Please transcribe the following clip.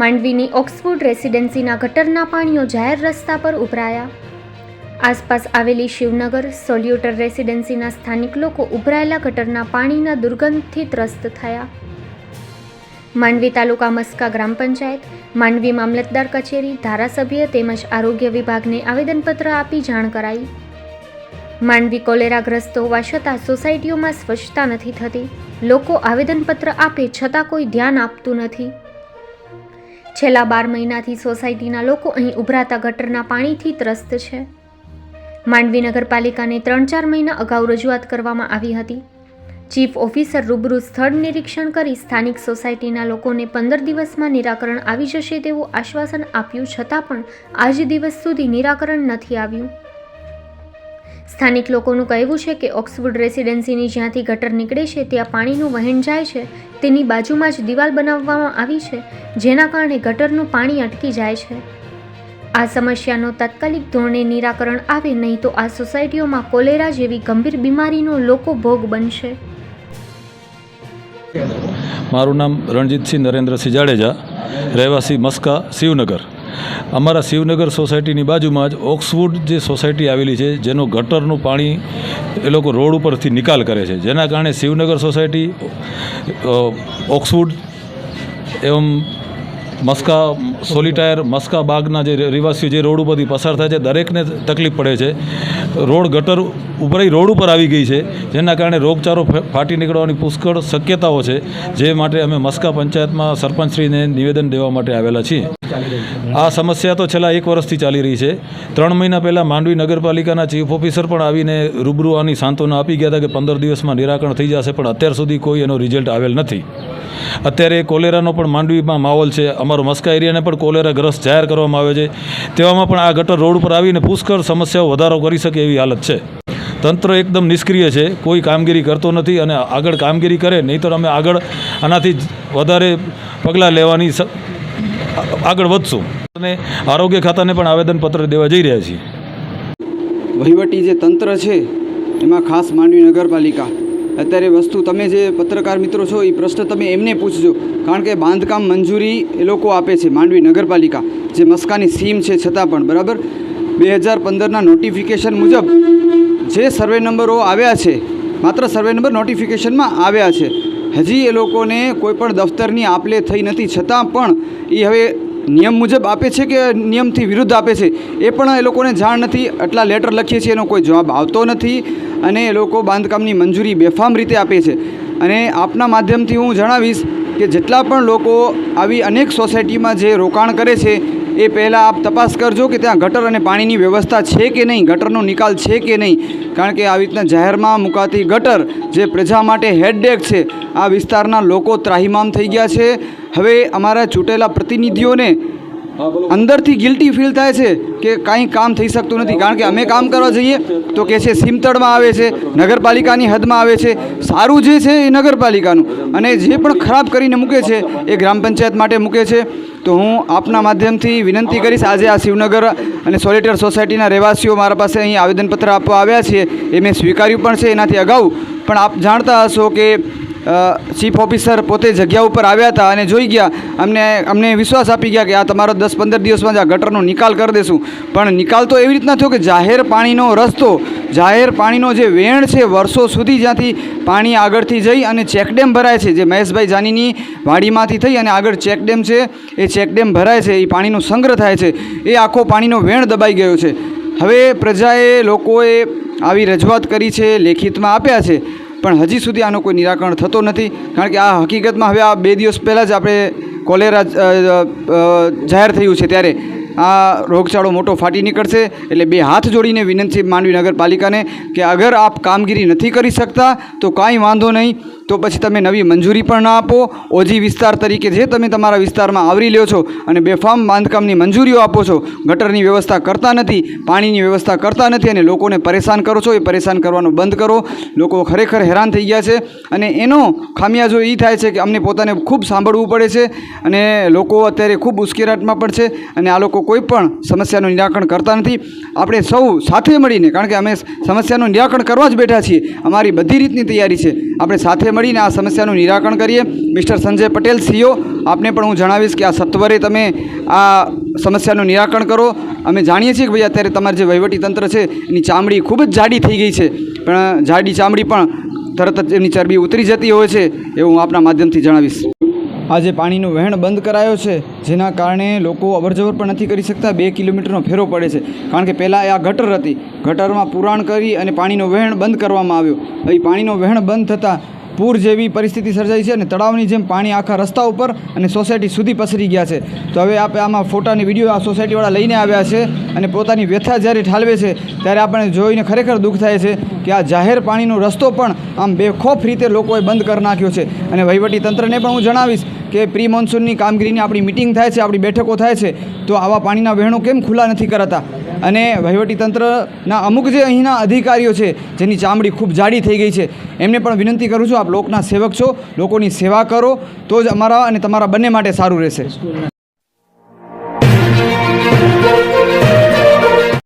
માંડવીની Oxford રેસિડેન્સીના ગટરના પાણીઓ જાહેર રસ્તા પર ઉભરાયા. આસપાસ આવેલી શિવનગર, સોલ્યુટર રેસિડેન્સીના સ્થાનિક લોકો ઉભરાયેલા ગટરના પાણીના દુર્ગંધથી ત્રસ્ત થયા. માંડવી તાલુકા મસ્કા ગ્રામ પંચાયત, માંડવી મામલતદાર કચેરી, ધારાસભ્ય તેમજ આરોગ્ય વિભાગને આવેદનપત્ર આપી જાણ કરાઈ. માંડવી કોલેરાગ્રસ્ત હોવા છતાં સોસાયટીઓમાં સ્વચ્છતા નથી થતી. લોકો આવેદનપત્ર આપે છતાં કોઈ ધ્યાન આપતું નથી. છેલ્લા બાર મહિનાથી સોસાયટીના લોકો અહીં ઉભરાતા ગટરના પાણીથી ત્રસ્ત છે. માંડવી નગરપાલિકાને ત્રણ ચાર મહિના અગાઉ રજૂઆત કરવામાં આવી હતી. ચીફ ઓફિસર રૂબરૂ સ્થળ નિરીક્ષણ કરી સ્થાનિક સોસાયટીના લોકોને પંદર દિવસમાં નિરાકરણ આવી જશે તેવું આશ્વાસન આપ્યું છતાં પણ આજ દિવસ સુધી નિરાકરણ નથી આવ્યું. સ્થાનિક લોકોનું કહેવું છે કે ઓક્સફોર્ડ રેસિડેન્સીની જ્યાંથી ગટર નીકળે છે, ત્યાં પાણીનું વહેણ જાય છે. તેની બાજુમાં જ દિવાલ બનાવવામાં આવી છે, જેના કારણે ગટરનું પાણી અટકી જાય છે. આ સમસ્યાનો તાત્કાલિક ધોરણે નિરાકરણ આવે, નહીં તો આ સોસાયટીઓમાં કોલેરા જેવી ગંભીર બીમારીનો લોકો ભોગ બનશે. મારું નામ રણજીતસિંહ નરેન્દ્રસિંહ જાડેજા રહેવાસી મસ્કા, શિવનગર. અમારા શિવનગર સોસાયટીની બાજુમાં જ ઓક્સવુડ જે સોસાયટી આવેલી છે, જેનું ગટરનું પાણી એ લોકો રોડ ઉપરથી નિકાલ કરે છે. જેના કારણે શિવનગર સોસાયટી ઓક્સફૂડ એવમ મસ્કા સોલિટાયર મસ્કા બાગના જે રહેવાસીઓ જે રોડ ઉપરથી પસાર થાય છે, દરેકને તકલીફ પડે છે. રોડ ગટર ઉપરાઈ રોડ ઉપર આવી ગઈ છે, જેના કારણે રોગચાળો ફાટી નીકળવાની પુષ્કળ શક્યતાઓ છે, જે માટે અમે મસ્કા પંચાયતમાં સરપંચશ્રીને નિવેદન દેવા માટે આવેલા છીએ. આ સમસ્યા તો છેલ્લા એક વર્ષથી ચાલી રહી છે. ત્રણ મહિના પહેલાં માંડવી નગરપાલિકાના ચીફ ઓફિસર પણ આવીને રૂબરૂ આની સાંત્વના આપી ગયા હતા કે પંદર દિવસમાં નિરાકરણ થઈ જશે, પણ અત્યાર સુધી કોઈ એનો રિઝલ્ટ આવેલ નથી. અત્યારે કોલેરાનો પણ માંડવીમાં માહોલ છે. અમારો મસ્કા એરિયાને પણ કોલેરા ગ્રસ્ત જાહેર કરવામાં આવે છે. તેવામાં પણ આ ગટર રોડ ઉપર આવીને પુષ્કળ સમસ્યાઓ વધારો કરી શકે એવી હાલત છે. તંત્ર એકદમ નિષ્ક્રિય છે, કોઈ કામગીરી કરતો નથી અને આગળ કામગીરી કરે નહીં તો અમે આગળ આનાથી વધારે પગલાં લેવાની આગળ વધશું. અને આરોગ્ય ખાતાને પણ આવેદનપત્ર દેવા જઈ રહ્યા છીએ. વહીવટી જે તંત્ર છે, એમાં ખાસ માંડવી નગરપાલિકા. અત્યારે વસ્તુ તમે જે પત્રકાર મિત્રો છો, એ પ્રશ્ન તમે એમને પૂછજો. કારણ કે બાંધકામ મંજૂરી એ લોકો આપે છે, માંડવી નગરપાલિકા. જે મસ્કાની સીમ છે, છતાં પણ, બરાબર? બે હજાર પંદરના નોટિફિકેશન મુજબ જે સર્વે નંબરો આવ્યા છે, માત્ર સર્વે નંબર નોટિફિકેશનમાં આવ્યા છે. હજી એ લોકોને કોઈ પણ દફતરની આપલે થઈ નથી, છતાં પણ એ હવે નિયમ મુજબ આપે છે કે નિયમથી વિરુદ્ધ આપે છે? એ પણ એ લોકોને જાણ નથી, આટલા લેટર લખીએ છીએ એનો કોઈ જવાબ આવતો નથી અને એ લોકો બાંધકામની મંજૂરી બેફામ રીતે આપે છે. અને આપના માધ્યમથી હું જણાવીશ કે જેટલા પણ લોકો આવી અનેક સોસાયટીમાં જે રોકાણ કરે છે એ પહેલાં આપ તપાસ કરજો કે ત્યાં ગટર અને પાણીની વ્યવસ્થા છે કે નહીં, ગટરનો નિકાલ છે કે નહીં? કારણ કે આવી રીતના જાહેરમાં મુકાતી ગટર જે પ્રજા માટે હેડડેક છે, આ વિસ્તારના લોકો ત્રાહિમામ થઈ ગયા છે. હવે અમારા ચૂંટેલા પ્રતિનિધિઓને અંદરથી ગિલ્ટી ફીલ થાય છે કે કાંઈ કામ થઈ શકતું નથી. કારણ કે અમે કામ કરવા જઈએ તો કે છે, સીમતળમાં આવે છે, નગરપાલિકાની હદમાં આવે છે. સારું જે છે એ નગરપાલિકાનું. અને જે પણ ખરાબ કરીને મૂકે છે એ ગ્રામ પંચાયત માટે મૂકે છે. તો હું આપના માધ્યમથી વિનંતી કરીશ, આજે આ શિવનગર અને સોલિટર સોસાયટીના રહેવાસીઓ મારા પાસે અહીં આવેદનપત્ર આપવા આવ્યા છે. એ મેં સ્વીકાર્યું પણ છે એનાથી અગાઉ. પણ આપ જાણતા હશો કે ચીફ ઓફિસર પોતે જગ્યા ઉપર આવ્યા હતા અને જોઈ ગયા. અમને અમને વિશ્વાસ આપી ગયા કે આ તમારો દસ પંદર દિવસમાં જ આ ગટરનો નિકાલ કરી દેશું. પણ નિકાલ તો એવી રીતના થયો કે જાહેર પાણીનો રસ્તો, જાહેર પાણીનો જે વેણ છે વર્ષો સુધી જ્યાંથી પાણી આગળથી જઈ અને ચેકડેમ ભરાય છે, જે મહેશભાઈ જાનીની વાડીમાંથી થઈ અને આગળ ચેકડેમ છે, એ ચેકડેમ ભરાય છે, એ પાણીનો સંગ્રહ થાય છે, એ આખો પાણીનો વેણ દબાઈ ગયો છે. હવે પ્રજાએ લોકોએ આવી રજૂઆત કરી છે, લેખિતમાં આપ્યા છે. પણ હજી સુધી આનો કોઈ નિરાકરણ થતો નથી. કારણ કે આ હકીકતમાં હવે આ બે દિવસ પહેલાં જ આપણે કોલેરા જાહેર થયું છે ત્યારે આ રોગચાળો મોટો ફાટી નીકળશે. એટલે બે હાથ જોડીને વિનંતી માંડવી નગરપાલિકાને કે અગર આપ કામગીરી નથી કરી શકતા, તો કાંઈ વાંધો નહીં. તો પછી તમે નવી મંજૂરી પણ ના આપો. ઓજી વિસ્તાર તરીકે જે તમે તમારા વિસ્તારમાં આવરી લ્યો છો અને બેફામ બાંધકામની મંજૂરીઓ આપો છો. ગટરની વ્યવસ્થા કરતા નથી, પાણીની વ્યવસ્થા કરતા નથી અને લોકોને પરેશાન કરો છો. એ પરેશાન કરવાનું બંધ કરો. લોકો ખરેખર હેરાન થઈ ગયા છે. અને એનો ખામિયાજો એ થાય છે કે અમને પોતાને ખૂબ સાંભળવું પડે છે અને લોકો અત્યારે ખૂબ ઉશ્કેરાટમાં પણ છે અને આ લોકો કોઈ પણ સમસ્યાનું નિરાકરણ કરતા નથી. આપણે સૌ સાથે મળીને, કારણ કે અમે સમસ્યાનું નિરાકરણ કરવા જ બેઠા છીએ. અમારી બધી રીતની તૈયારી છે. આપણે સાથે મળીને આ સમસ્યાનું નિરાકરણ કરીએ. મિસ્ટર સંજય પટેલ, સીઓ, આપને પણ હું જણાવીશ કે આ સત્વરે તમે આ સમસ્યાનું નિરાકરણ કરો. અમે જાણીએ છીએ કે ભાઈ અત્યારે તમારું જે વહીવટી તંત્ર છે, એની ચામડી ખૂબ જ જાડી થઈ ગઈ છે. પણ જાડી ચામડી પણ તરત જ એમની ચરબી ઉતરી જતી હોય છે, એવું હું આપના માધ્યમથી જણાવીશ. આજે પાણીનું વહેણ બંધ કરાયો છે, જેના કારણે લોકો અવરજવર પણ નથી કરી શકતા, બે કિલોમીટરનો ફેરો પડે છે. કારણ કે પહેલાં આ ગટર હતી. ગટરમાં પુરાણ કરી અને પાણીનો વહેણ બંધ કરવામાં આવ્યો. હવે પાણીનો વહેણ બંધ થતાં પૂર જેવી પરિસ્થિતિ સર્જાઈ છે અને તળાવની જેમ પાણી આખા રસ્તા ઉપર અને સોસાયટી સુધી પસરી ગયા છે. તો હવે આપણે આમાં ફોટાની વીડિયો આ સોસાયટીવાળા લઈને આવ્યા છે અને પોતાની વ્યથા જ્યારે ઠાલવે છે, ત્યારે આપણે જોઈને ખરેખર દુઃખ થાય છે કે આ જાહેર પાણીનો રસ્તો પણ આમ બેખોફ રીતે લોકોએ બંધ કરી નાખ્યો છે. અને વહીવટી તંત્રને પણ હું જણાવીશ કે પ્રી મોન્સૂનની કામગીરીની આપણી મિટિંગ થાય છે, આપણી બેઠકો થાય છે. તો આવા પાણીના વહેણો કેમ ખુલ્લા નથી કરાતા? અને વહીવટી તંત્રના અમુક જે અહીંના અધિકારીઓ છે, જેની ચામડી ખૂબ જાડી થઈ ગઈ છે, એમને પણ વિનંતી કરું છું, આપ લોકના સેવક છો, લોકોની સેવા કરો, તો જ અમારા અને તમારા બંને માટે સારું રહેશે.